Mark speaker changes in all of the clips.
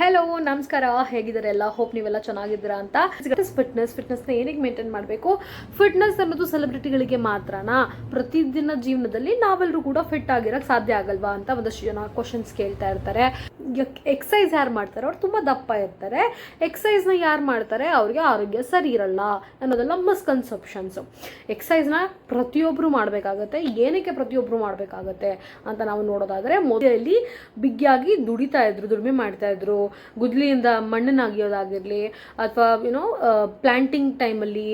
Speaker 1: Hello ನಮಸ್ಕಾರ. ಹೇಗಿದ್ದಾರೆ ಎಲ್ಲ? ಹೋಪ್ ನೀವೆಲ್ಲ ಚೆನ್ನಾಗಿದ್ದೀರಾ ಅಂತ. ಫಿಟ್ನೆಸ್ ಫಿಟ್ನೆಸ್ನ ಏನಿಗೆ ಮೇಂಟೈನ್ ಮಾಡಬೇಕು? ಫಿಟ್ನೆಸ್ ಅನ್ನೋದು ಸೆಲೆಬ್ರಿಟಿಗಳಿಗೆ ಮಾತ್ರನಾ? ಪ್ರತಿದಿನ ಜೀವನದಲ್ಲಿ ನಾವೆಲ್ಲರೂ ಕೂಡ ಫಿಟ್ ಆಗಿರೋಕ್ಕೆ ಸಾಧ್ಯ ಆಗಲ್ವಾ ಅಂತ ಒಂದಷ್ಟು ಜನ ಕ್ವಶನ್ಸ್ ಕೇಳ್ತಾ ಇರ್ತಾರೆ. ಎಕ್ಸಸೈಸ್ ಯಾರು ಮಾಡ್ತಾರೆ? ಅವ್ರು ತುಂಬ ದಪ್ಪ ಇರ್ತಾರೆ. ಎಕ್ಸೈಸ್ನ ಯಾರು ಮಾಡ್ತಾರೆ? ಅವ್ರಿಗೆ ಆರೋಗ್ಯ ಸರಿ ಇರಲ್ಲ ಅನ್ನೋದೆಲ್ಲ ಮಿಸ್ಕನ್ಸೆಪ್ಷನ್ಸು ಎಕ್ಸೈಸ್ನ ಪ್ರತಿಯೊಬ್ಬರು ಮಾಡಬೇಕಾಗತ್ತೆ. ಏನಕ್ಕೆ ಪ್ರತಿಯೊಬ್ಬರು ಮಾಡಬೇಕಾಗತ್ತೆ ಅಂತ ನಾವು ನೋಡೋದಾದರೆ, ಮೊದಲಲ್ಲಿ ಬಿಗ್ಗಿಯಾಗಿ ದುಡಿತಾ ಇದ್ರು, ದುಡಿಮೆ ಮಾಡ್ತಾ ಇದ್ರು. ಗುದ್ಲಿಯಿಂದ ಮಣ್ಣನ್ನು ಅಗಿಯೋದಾಗಿರಲಿ ಅಥವಾ ಯುನೋ ಪ್ಲ್ಯಾಂಟಿಂಗ್ ಟೈಮಲ್ಲಿ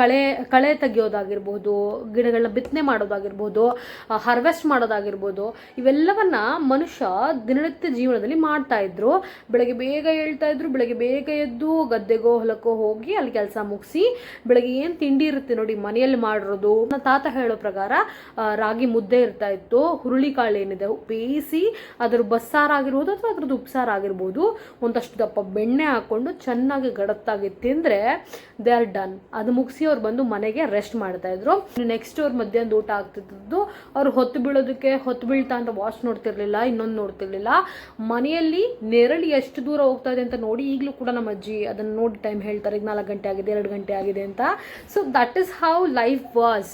Speaker 1: ಕಳೆ ಕಳೆ ತೆಗಿಯೋದಾಗಿರ್ಬೋದು ಗಿಡಗಳನ್ನ ಬಿತ್ತನೆ ಮಾಡೋದಾಗಿರ್ಬೋದು ಹಾರ್ವೆಸ್ಟ್ ಮಾಡೋದಾಗಿರ್ಬೋದು, ಇವೆಲ್ಲವನ್ನ ಮನುಷ್ಯ ದಿನನಿತ್ಯ ಜೀವನದಲ್ಲಿ ಮಾಡ್ತಾ ಇದ್ರು. ಬೆಳಗ್ಗೆ ಬೇಗ ಹೇಳ್ತಾ ಇದ್ರು, ಬೆಳಗ್ಗೆ ಬೇಗ ಎದ್ದು ಗದ್ದೆಗೋ ಹೊಲಕ್ಕೋ ಹೋಗಿ ಅಲ್ಲಿ ಕೆಲಸ ಮುಗಿಸಿ, ಬೆಳಗ್ಗೆ ಏನು ತಿಂಡಿ ಇರುತ್ತೆ ನೋಡಿ ಮನೆಯಲ್ಲಿ ಮಾಡಿರೋದು. ನನ್ನ ತಾತ ಹೇಳೋ ಪ್ರಕಾರ ರಾಗಿ ಮುದ್ದೆ ಇರ್ತಾ ಇತ್ತು. ಹುರುಳಿಕಾಳು ಏನಿದೆ ಬೇಯಿಸಿ ಅದ್ರ ಬಸ್ಸಾರಾಗಿರ್ಬೋದು ಅಥವಾ ಅದ್ರದ್ದು ಉಪ್ಸಾರ್ ಆಗಿರ್ಬೋದು. ಒಂದಷ್ಟು ದಪ್ಪ ಬೆಣ್ಣೆ ಹಾಕೊಂಡು ಚೆನ್ನಾಗಿ ಗಡತ್ತಾಗಿ ತಿಂದರೆ ದೇ ಆರ್ ಡನ್. ಅದು ಮುಗಿಸಿ ಅವ್ರು ಬಂದು ಮನೆಗೆ ರೆಸ್ಟ್ ಮಾಡ್ತಾ ಇದ್ರು. ನೆಕ್ಸ್ಟ್ ಅವ್ರ ಮಧ್ಯಾಹ್ನದ ಊಟ ಆಗ್ತಿದ್ದು ಅವ್ರು ಹೊತ್ತು ಬೀಳೋದಕ್ಕೆ ಹೊತ್ತು ಬೀಳ್ತಾ ಅಂತ ವಾಚ್ ನೋಡ್ತಿರ್ಲಿಲ್ಲ, ಇನ್ನೊಂದು ನೋಡ್ತಿರ್ಲಿಲ್ಲ. ಮನೆಯಲ್ಲಿ ನೆರಳು ಎಷ್ಟು ದೂರ ಹೋಗ್ತಾ ಇದೆ ಅಂತ ನೋಡಿ ಈಗಲೂ ಕೂಡ ನಮ್ಮ ಅಜ್ಜಿ ಅದನ್ನು ನೋಡಿ ಟೈಮ್ ಹೇಳ್ತಾರೆ, ಈಗ ನಾಲ್ಕು ಗಂಟೆ ಆಗಿದೆ, ಎರಡು ಗಂಟೆ ಆಗಿದೆ ಅಂತ. So that is how life was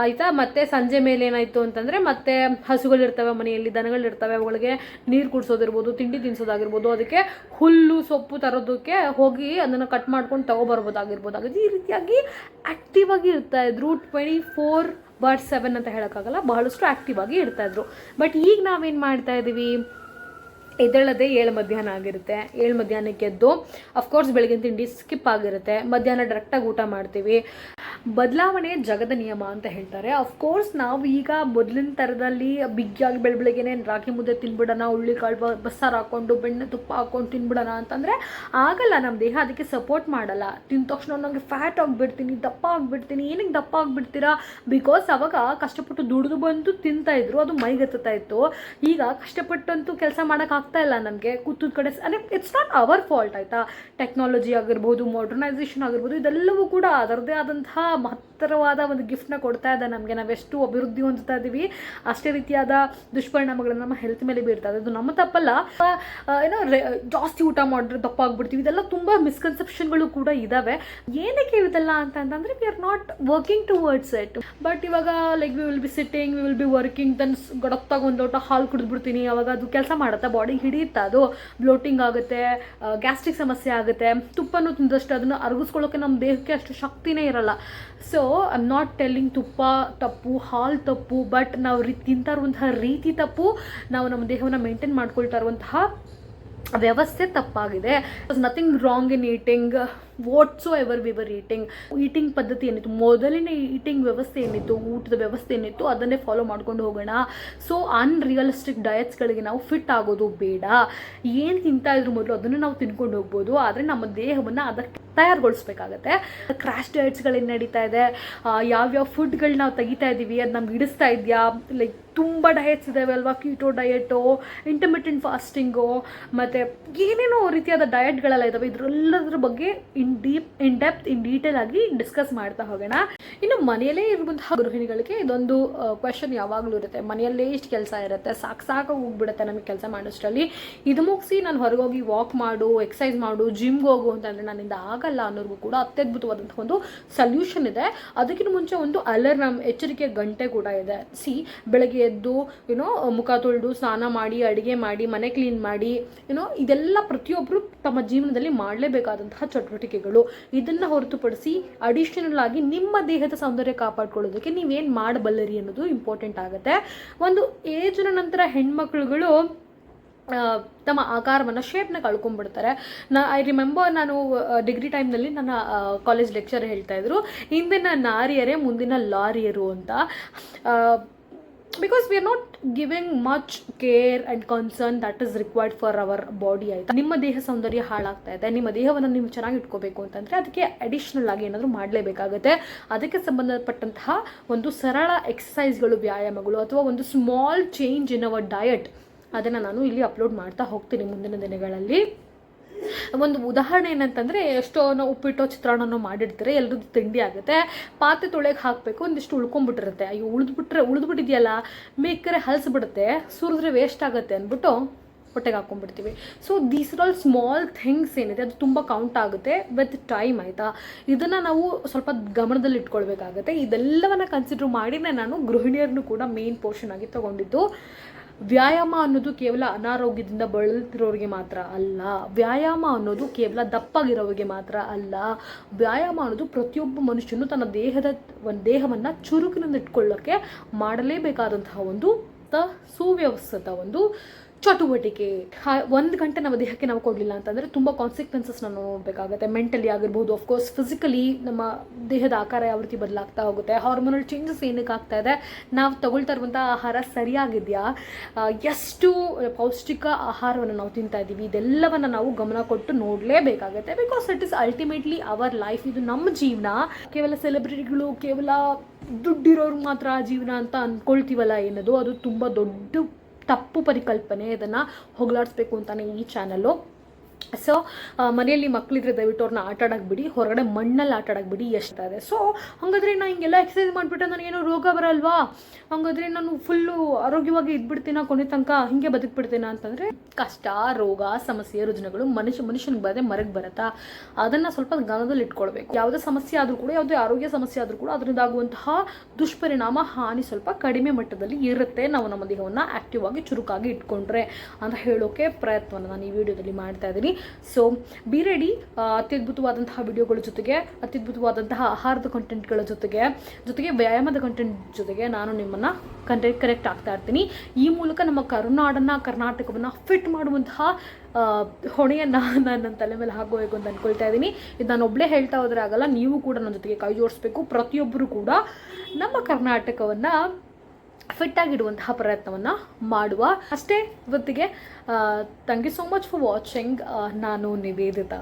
Speaker 1: ಆಯಿತಾ? ಮತ್ತೆ ಸಂಜೆ ಮೇಲೆ ಏನಾಯಿತು ಅಂತಂದರೆ ಮತ್ತೆ ಹಸುಗಳಿರ್ತವೆ ಮನೆಯಲ್ಲಿ ದನಗಳಿರ್ತವೆ ಅವುಗಳಿಗೆ ನೀರು ಕುಡಿಸೋದಿರ್ಬೋದು, ತಿಂಡಿ ತಿನ್ಸೋದಾಗಿರ್ಬೋದು, ಅದಕ್ಕೆ ಹುಲ್ಲು, ಸೊಪ್ಪು ತರೋದಕ್ಕೆ ಹೋಗಿ ಅದನ್ನು ಕಟ್ ಮಾಡ್ಕೊಂಡು ತಗೊಬರ್ಬೋದಾಗಿರ್ಬೋದು. ಆಗಿದೆ ಈ ರೀತಿಯಾಗಿ ಆಕ್ಟಿವ್ ಆಗಿ ಇರ್ತಾ ಇದ್ರು. ಟ್ವೆಂಟಿ ಫೋರ್ ಬಾರ್ ಸೆವೆನ್ ಅಂತ ಹೇಳೋಕ್ಕಾಗಲ್ಲ, ಬಹಳಷ್ಟು ಆಕ್ಟಿವ್ ಆಗಿ ಇರ್ತಾ ಇದ್ರು. ಬಟ್ ಈಗ ನಾವೇನು ಮಾಡ್ತಾ ಇದ್ದೀವಿ ಎದ್ದೇಳದೆ ಏಳು ಮಧ್ಯಾಹ್ನ ಆಗಿರುತ್ತೆ. ಏಳು ಮಧ್ಯಾಹ್ನಕ್ಕೆ ಎದ್ದು ಅಫ್ಕೋರ್ಸ್ ಬೆಳಗಿನ ತಿಂಡಿ ಸ್ಕಿಪ್ ಆಗಿರುತ್ತೆ. ಮಧ್ಯಾಹ್ನ ಡೈರೆಕ್ಟಾಗಿ ಊಟ ಮಾಡ್ತೀವಿ. ಬದಲಾವಣೆ ಜಗದ ನಿಯಮ ಅಂತ ಹೇಳ್ತಾರೆ. ಅಫ್ಕೋರ್ಸ್ ನಾವು ಈಗ ಮೊದಲಿನ ಥರದಲ್ಲಿ ಬಿಗ್ಗಿಯಾಗಿ ಬೆಳ ಬೆಳಗ್ಗೆನೆ ರಾಗಿ ಮುದ್ದೆ ತಿನ್ಬಿಡೋಣ ಹುಳ್ಳಿಕಾಳು ಬಸ್ಸಾರು ಹಾಕ್ಕೊಂಡು ಬೆಣ್ಣೆ ತುಪ್ಪ ಹಾಕ್ಕೊಂಡು ತಿನ್ಬಿಡೋಣ ಅಂತಂದರೆ ಆಗಲ್ಲ. ನಮ್ಮ ದೇಹ ಅದಕ್ಕೆ ಸಪೋರ್ಟ್ ಮಾಡಲ್ಲ. ತಿಂದ ತಕ್ಷಣ ನನಗೆ ಫ್ಯಾಟ್ ಆಗಿಬಿಡ್ತೀನಿ, ದಪ್ಪ ಆಗಿಬಿಡ್ತೀನಿ. ಏನಕ್ಕೆ ದಪ್ಪ ಆಗಿಬಿಡ್ತೀರಾ? ಬಿಕಾಸ್ ಅವಾಗ ಕಷ್ಟಪಟ್ಟು ದುಡಿದು ಬಂದು ತಿಂತಾಯಿದ್ರು ಅದು ಮೈಗೆತ್ತಾ ಇತ್ತು. ಈಗ ಕಷ್ಟಪಟ್ಟಂತೂ ಕೆಲಸ ಮಾಡೋಕ್ಕಾಗ್ತಾ ಇಲ್ಲ ನಮಗೆ. ಕೂತದ ಕಡೆ ಅಂದರೆ ಇಟ್ಸ್ ನಾಟ್ ಅವರ್ ಫಾಲ್ಟ್ ಆಯಿತಾ? ಟೆಕ್ನಾಲಜಿ ಆಗಿರ್ಬೋದು ಮಾಡರ್ನೈಸೇಷನ್ ಆಗಿರ್ಬೋದು, ಇದೆಲ್ಲವೂ ಕೂಡ ಅದರದೇ ಆದಂತಹ ಮಹತ್ತರವಾದ ಒಂದು ಗಿಫ್ಟ್ನ ಕೊಡ್ತಾ ಇದೆ ನಮಗೆ. ನಾವೆಷ್ಟು ಅಭಿವೃದ್ಧಿ ಹೊಂದುತ್ತಾ ಇದ್ದೀವಿ ಅಷ್ಟೇ ರೀತಿಯಾದ ದುಷ್ಪರಿಣಾಮಗಳು ನಮ್ಮ ಹೆಲ್ತ್ ಮೇಲೆ ಬೀರ್ತಾ ಇದೆ. ಅದು ನಮ್ಮ ತಪ್ಪಲ್ಲ. ಏನೋ ಜಾಸ್ತಿ ಊಟ ಮಾಡಿದ್ರೆ ದಪ್ಪ ಆಗ್ಬಿಡ್ತೀವಿ ಇದೆಲ್ಲ ತುಂಬ ಮಿಸ್ಕನ್ಸೆಪ್ಷನ್ಗಳು ಕೂಡ ಇದ್ದಾವೆ ಏನಕ್ಕೆ ಇದೆಲ್ಲ ಅಂತ ಅಂತಂದರೆ we are not working towards it but ಇವಾಗ like we will be sitting we will be working then ಗಡತ್ತಾಗ ಒಂದು ಲೋಟ ಹಾಲು ಕುಡಿದ್ಬಿಡ್ತೀನಿ. ಅವಾಗ ಅದು ಕೆಲಸ ಮಾಡುತ್ತೆ? ಬಾಡಿ ಹಿಡಿಯುತ್ತೆ? ಅದು ಬ್ಲೋಟಿಂಗ್ ಆಗುತ್ತೆ ಗ್ಯಾಸ್ಟ್ರಿಕ್ ಸಮಸ್ಯೆ ಆಗುತ್ತೆ. ತುಪ್ಪನೂ ತಿಂದಷ್ಟು ಅದನ್ನು ಅರಗಿಸ್ಕೊಳ್ಳೋಕೆ ನಮ್ಮ ದೇಹಕ್ಕೆ ಅಷ್ಟು ಶಕ್ತಿನೇ ಇರಲ್ಲ. So I am not telling ತುಪ್ಪ ತಪ್ಪು, ಹಾಲು ತಪ್ಪು ಬಟ್ ನಾವು ರೀ ತಿಂತಾ ಇರುವಂತಹ ರೀತಿ ತಪ್ಪು, ನಾವು ನಮ್ಮ ದೇಹವನ್ನು ಮೇಂಟೈನ್ ಮಾಡ್ಕೊಳ್ತಾ ಇರುವಂತಹ ವ್ಯವಸ್ಥೆ ತಪ್ಪಾಗಿದೆ. Nothing wrong in eating whatsoever we were eating eating ಪದ್ಧತಿ ಏನಿತ್ತು? ಮೊದಲಿನ ಈಟಿಂಗ್ ವ್ಯವಸ್ಥೆ ಏನಿತ್ತು? ಊಟದ ವ್ಯವಸ್ಥೆ ಏನಿತ್ತು? ಅದನ್ನೇ ಫಾಲೋ ಮಾಡ್ಕೊಂಡು ಹೋಗೋಣ. ಸೊ ಅನ್ರಿಯಲಿಸ್ಟಿಕ್ ಡಯಟ್ಸ್ಗಳಿಗೆ ನಾವು ಫಿಟ್ ಆಗೋದು ಬೇಡ. ಏನು ತಿಂತಾ ಇದ್ರು ಮೊದಲು ಅದನ್ನು ನಾವು ತಿನ್ಕೊಂಡು ಹೋಗ್ಬೋದು. ಆದರೆ ನಮ್ಮ ದೇಹವನ್ನು ಅದಕ್ಕೆ ತಯಾರುಗೊಳಿಸ್ಬೇಕಾಗತ್ತೆ. ಕ್ರಾಶ್ ಡಯಟ್ಸ್ಗಳೇನು ನಡೀತಾ ಇದೆ. ಯಾವ್ಯಾವ ಫುಡ್ಗಳು ನಾವು ತೆಗಿತಾ ಇದ್ದೀವಿ ಅದು ನಮ್ಗೆ ಹಿಡಿಸ್ತಾ ಇದೆಯಾ? ಲೈಕ್ ತುಂಬ ಡಯಟ್ಸ್ ಇದ್ದಾವೆ ಅಲ್ವಾ? ಕೀಟೋ ಡಯೆಟು ಇಂಟರ್ಮಿಟೆಂಟ್ ಫಾಸ್ಟಿಂಗು ಮತ್ತು ಏನೇನೋ ರೀತಿಯಾದ ಡಯಟ್ಗಳೆಲ್ಲ ಇದ್ದಾವೆ ಇದರೆಲ್ಲದ್ರ ಬಗ್ಗೆ in deep in depth in detail ಆಗಿ ಡಿಸ್ಕಸ್ ಮಾಡ್ತಾ ಹೋಗೋಣ. ಇನ್ನು ಮನೆಯಲ್ಲೇ ಇರುವಂತಹ ಗೃಹಿಣಿಗಳಿಗೆ ಇದೊಂದು ಕ್ವೆಶನ್ ಯಾವಾಗಲೂ ಇರುತ್ತೆ. ಮನೆಯಲ್ಲೇ ಇಷ್ಟು ಕೆಲಸ ಇರುತ್ತೆ. ಸಾಕು ಸಾಕು ಹೋಗ್ಬಿಡುತ್ತೆ ನಮಗೆ ಕೆಲಸ ಮಾಡೋಷ್ಟರಲ್ಲಿ. ಇದು ಮುಗಿಸಿ ನಾನು ಹೊರಗೋಗಿ ವಾಕ್ ಮಾಡು ಎಕ್ಸಸೈಸ್ ಮಾಡು ಜಿಮ್ಗೆ ಹೋಗು ಅಂತಂದರೆ ನನ್ನಿಂದ ಆಗಲ್ಲ ಅನ್ನೋರ್ಗೂ ಕೂಡ ಅತ್ಯದ್ಭುತವಾದಂಥ ಒಂದು ಸಲ್ಯೂಷನ್ ಇದೆ. ಅದಕ್ಕಿಂತ ಮುಂಚೆ ಒಂದು ಅಲರ್ಮ್ ಎಚ್ಚರಿಕೆ ಗಂಟೆ ಕೂಡ ಇದೆ. ಸಿ, ಬೆಳಗ್ಗೆ ಎದ್ದು ಏನೋ ಮುಖ ತೊಳೆದು, ಸ್ನಾನ ಮಾಡಿ, ಅಡುಗೆ ಮಾಡಿ, ಮನೆ ಕ್ಲೀನ್ ಮಾಡಿ ಏನೋ ಇದೆಲ್ಲ ಪ್ರತಿಯೊಬ್ಬರು ತಮ್ಮ ಜೀವನದಲ್ಲಿ ಮಾಡಲೇಬೇಕಾದಂತಹ ಚಟುವಟಿಕೆಗಳು. ಇದನ್ನು ಹೊರತುಪಡಿಸಿ ಅಡಿಷನಲ್ ಆಗಿ ನಿಮ್ಮ ದೇಹದ ಸೌಂದರ್ಯ ಕಾಪಾಡ್ಕೊಳ್ಳೋದಕ್ಕೆ ನೀವೇನು ಮಾಡಬಲ್ಲರಿ ಅನ್ನೋದು ಇಂಪಾರ್ಟೆಂಟ್ ಆಗುತ್ತೆ. ಒಂದು ಏಜ್ನ ನಂತರ ಹೆಣ್ಮಕ್ಳುಗಳು ತಮ್ಮ ಆಕಾರವನ್ನು ಶೇಪ್ನ ಕಳ್ಕೊಂಡ್ಬಿಡ್ತಾರೆ. ನಾ ಐ ರಿಮೆಂಬರ್ ನಾನು ಡಿಗ್ರಿ ಟೈಮ್ನಲ್ಲಿ ನನ್ನ ಕಾಲೇಜ್ ಲೆಕ್ಚರ್ ಹೇಳ್ತಾ ಇದ್ರು, ಹಿಂದಿನ ನಾರಿಯರೇ ಮುಂದಿನ ಲಾರಿಯರು ಅಂತ. Because we are not giving much care and concern that is required for our body ಆಯಿತಾ ನಿಮ್ಮ ದೇಹ ಸೌಂದರ್ಯ ಹಾಳಾಗ್ತಾ ಇದೆ. ನಿಮ್ಮ ದೇಹವನ್ನು ನೀವು ಚೆನ್ನಾಗಿ ಇಟ್ಕೋಬೇಕು ಅಂತಂದರೆ ಅದಕ್ಕೆ ಅಡಿಷ್ನಲ್ ಆಗಿ ಏನಾದರೂ ಮಾಡಲೇಬೇಕಾಗುತ್ತೆ. ಅದಕ್ಕೆ ಸಂಬಂಧಪಟ್ಟಂತಹ ಒಂದು ಸರಳ ಎಕ್ಸಸೈಸ್ಗಳು ವ್ಯಾಯಾಮಗಳು ಅಥವಾ ಒಂದು small change in our diet ಅದನ್ನು ನಾನು ಇಲ್ಲಿ ಅಪ್ಲೋಡ್ ಮಾಡ್ತಾ ಹೋಗ್ತೀನಿ ಮುಂದಿನ ದಿನಗಳಲ್ಲಿ. ಒಂದು ಉದಾಹರಣೆ ಏನಂತಂದರೆ ಎಷ್ಟೋ ಉಪ್ಪಿಟ್ಟು ಚಿತ್ರಾನ್ನನೋ ಮಾಡಿರ್ತಾರೆ, ಎಲ್ರದ್ದು ತಿಂಡಿ ಆಗುತ್ತೆ. ಪಾತ್ರೆ ತೊಳೆಗೆ ಹಾಕಬೇಕು, ಒಂದಿಷ್ಟು ಉಳ್ಕೊಂಬಿಟ್ಟಿರುತ್ತೆ ಅಯ್ಯೋ, ಉಳಿದ್ಬಿಟ್ರೆ, ಉಳಿದ್ಬಿಟ್ಟಿದೆಯಲ್ಲ, ಮೇಕರೆ ಹಲ್ಸ್ಬಿಡುತ್ತೆ, ಸುರಿದ್ರೆ ವೇಸ್ಟ್ ಆಗುತ್ತೆ ಅಂದ್ಬಿಟ್ಟು ಹೊಟ್ಟೆಗೆ ಹಾಕೊಂಡ್ಬಿಡ್ತೀವಿ. So these are all small things ಏನಿದೆ, ಅದು ತುಂಬ ಕೌಂಟ್ ಆಗುತ್ತೆ ವಿತ್ ಟೈಮ್ ಆಯಿತಾ? ಇದನ್ನು ನಾವು ಸ್ವಲ್ಪ ಗಮನದಲ್ಲಿ ಇಟ್ಕೊಳ್ಬೇಕಾಗುತ್ತೆ. ಇದೆಲ್ಲವನ್ನ ಕನ್ಸಿಡರ್ ಮಾಡಿನೇ ನಾನು ಗೃಹಿಣಿಯರನ್ನು ಕೂಡ ಮೇನ್ ಪೋರ್ಷನ್ ಆಗಿ ತಗೊಂಡಿದ್ದು. ವ್ಯಾಯಾಮ ಅನ್ನೋದು ಕೇವಲ ಅನಾರೋಗ್ಯದಿಂದ ಬಳಲ್ತಿರೋರಿಗೆ ಮಾತ್ರ ಅಲ್ಲ. ವ್ಯಾಯಾಮ ಅನ್ನೋದು ಕೇವಲ ದಪ್ಪಾಗಿರೋರಿಗೆ ಮಾತ್ರ ಅಲ್ಲ. ವ್ಯಾಯಾಮ ಅನ್ನೋದು ಪ್ರತಿಯೊಬ್ಬ ಮನುಷ್ಯನು ತನ್ನ ದೇಹದ, ಒಂದು ದೇಹವನ್ನು ಚುರುಕಿನಿಂದ ಇಟ್ಕೊಳ್ಳೋಕ್ಕೆ ಮಾಡಲೇಬೇಕಾದಂತಹ ಒಂದು ಸುವ್ಯವಸ್ಥಿತ ಒಂದು ಚಟುವಟಿಕೆ. ಒಂದು ಗಂಟೆ ನಮ್ಮ ದೇಹಕ್ಕೆ ನಾವು ಕೊಡಲಿಲ್ಲ ಅಂತಂದರೆ ತುಂಬ ಕಾನ್ಸಿಕ್ವೆನ್ಸಸ್ ನಾವು ನೋಡಬೇಕಾಗುತ್ತೆ. ಮೆಂಟಲಿ ಆಗಿರ್ಬೋದು ಅಫ್ಕೋರ್ಸ್ ಫಿಸಿಕಲಿ ನಮ್ಮ ದೇಹದ ಆಕಾರ ಯಾವ ರೀತಿ ಬದಲಾಗ್ತಾ ಹೋಗುತ್ತೆ ಹಾರ್ಮೋನಲ್ ಚೇಂಜಸ್ ಏನಕ್ಕೆ ಆಗ್ತಾ ಇದೆ, ನಾವು ತಗೊಳ್ತಾ ಇರುವಂಥ ಆಹಾರ ಸರಿಯಾಗಿದೆಯಾ? ಎಷ್ಟು ಪೌಷ್ಟಿಕ ಆಹಾರವನ್ನು ನಾವು ತಿಂತಾ ಇದ್ದೀವಿ ಇದೆಲ್ಲವನ್ನು ನಾವು ಗಮನ ಕೊಟ್ಟು ನೋಡಲೇಬೇಕಾಗುತ್ತೆ. Because it is ultimately our life ಇದು ನಮ್ಮ ಜೀವನ. ಕೇವಲ ಸೆಲೆಬ್ರಿಟಿಗಳು ಕೇವಲ ದುಡ್ಡಿರೋರು ಮಾತ್ರ ಜೀವನ ಅಂತ ಅಂದ್ಕೊಳ್ತೀವಲ್ಲ ಏನದು? ಅದು ತುಂಬ ದೊಡ್ಡ ತಪ್ಪು ಪರಿಕಲ್ಪನೆ ಇದನ್ನು ಹೋಗಲಾಡಿಸ್ಬೇಕು ಅಂತಾನೆ ಈ ಚಾನಲ್ಲು ಸೊ ಮನೆಯಲ್ಲಿ ಮಕ್ಕಳಿದ್ರೆ ದಯವಿಟ್ಟು ಅವ್ರನ್ನ ಆಟ ಆಡಕ್ಕೆ ಬಿಡಿ ಹೊರಗಡೆ ಮಣ್ಣಲ್ಲಿ ಆಟ ಆಡಕ್ಕೆ ಬಿಡಿ ಎಷ್ಟಿದೆ ಸೊ ಹಾಗಾದರೆ ನಾನು ಹಿಂಗೆಲ್ಲ ಎಕ್ಸಸೈಸ್ ಮಾಡಿಬಿಟ್ರೆ ನನಗೇನು ರೋಗ ಬರಲ್ವಾ? ಹಾಗಾದರೆ ನಾನು ಫುಲ್ಲು ಆರೋಗ್ಯವಾಗಿ ಇದ್ಬಿಡ್ತೀನ ಕೊನೆ ತನಕ? ಹಿಂಗೆ ಬದುಕ್ಬಿಡ್ತೀನ ಅಂತಂದರೆ, ಕಷ್ಟ, ರೋಗ, ಸಮಸ್ಯೆ, ರುಜಿನಗಳು ಮನುಷ್ಯ ಮನುಷ್ಯನಿಗೆ ಬರದೆ ಮರಗೆ ಬರತ್ತಾ? ಅದನ್ನು ಸ್ವಲ್ಪ ಗಮನದಲ್ಲಿ ಇಟ್ಕೊಳ್ಬೇಕು. ಯಾವುದೇ ಸಮಸ್ಯೆ ಆದರೂ ಕೂಡ, ಯಾವುದೇ ಆರೋಗ್ಯ ಸಮಸ್ಯೆ ಆದರೂ ಕೂಡ ಅದರಿಂದ ಆಗುವಂತಹ ದುಷ್ಪರಿಣಾಮ, ಹಾನಿ ಸ್ವಲ್ಪ ಕಡಿಮೆ ಮಟ್ಟದಲ್ಲಿ ಇರುತ್ತೆ. ನಾವು ನಮ್ಮ ದೇಹವನ್ನು ಆ್ಯಕ್ಟಿವ್ ಆಗಿ ಚುರುಕಾಗಿ ಇಟ್ಕೊಂಡ್ರೆ ಅಂತ ಹೇಳೋಕೆ ಪ್ರಯತ್ನವನ್ನು ನಾನು ಈ ವಿಡಿಯೋದಲ್ಲಿ ಮಾಡ್ತಾ ಇದ್ದೀನಿ. ಸೊ ಬಿ ರೆಡಿ ಅತ್ಯದ್ಭುತವಾದಂತಹ ವಿಡಿಯೋಗಳ ಜೊತೆಗೆ, ಅತ್ಯದ್ಭುತವಾದಂತಹ ಆಹಾರದ ಕಂಟೆಂಟ್ಗಳ ಜೊತೆಗೆ ಜೊತೆಗೆ ವ್ಯಾಯಾಮದ ಕಂಟೆಂಟ್ ಜೊತೆಗೆ ನಾನು ನಿಮ್ಮನ್ನು ಕಂಟೆಂಟ್ ಕರೆಕ್ಟ್ ಆಗ್ತಾ ಇರ್ತೀನಿ. ಈ ಮೂಲಕ ನಮ್ಮ ಕರುನಾಡನ್ನು, ಕರ್ನಾಟಕವನ್ನು ಫಿಟ್ ಮಾಡುವಂತಹ ಹೊಣೆಯನ್ನು ನಾನು ನನ್ನ ತಲೆ ಮೇಲೆ ಹಾಕೋಬೇಕು ಅಂತ ಅಂದ್ಕೊಳ್ತಾ ಇದ್ದೀನಿ. ಇದು ನಾನು ಒಬ್ಬಳೇ ಹೇಳ್ತಾ ಹೋದರೆ ಆಗಲ್ಲ, ನೀವು ಕೂಡ ನನ್ನ ಜೊತೆಗೆ ಕೈ ಜೋಡಿಸ್ಬೇಕು. ಪ್ರತಿಯೊಬ್ಬರು ಕೂಡ ನಮ್ಮ ಕರ್ನಾಟಕವನ್ನು ಫಿಟ್ ಆಗಿಡುವಂತಹ ಪ್ರಯತ್ನವನ್ನು ಮಾಡುವ. ಅಷ್ಟೇ ಇವತ್ತಿಗೆ thank you so much for watching ನಾನು ನಿವೇದಿತಾ.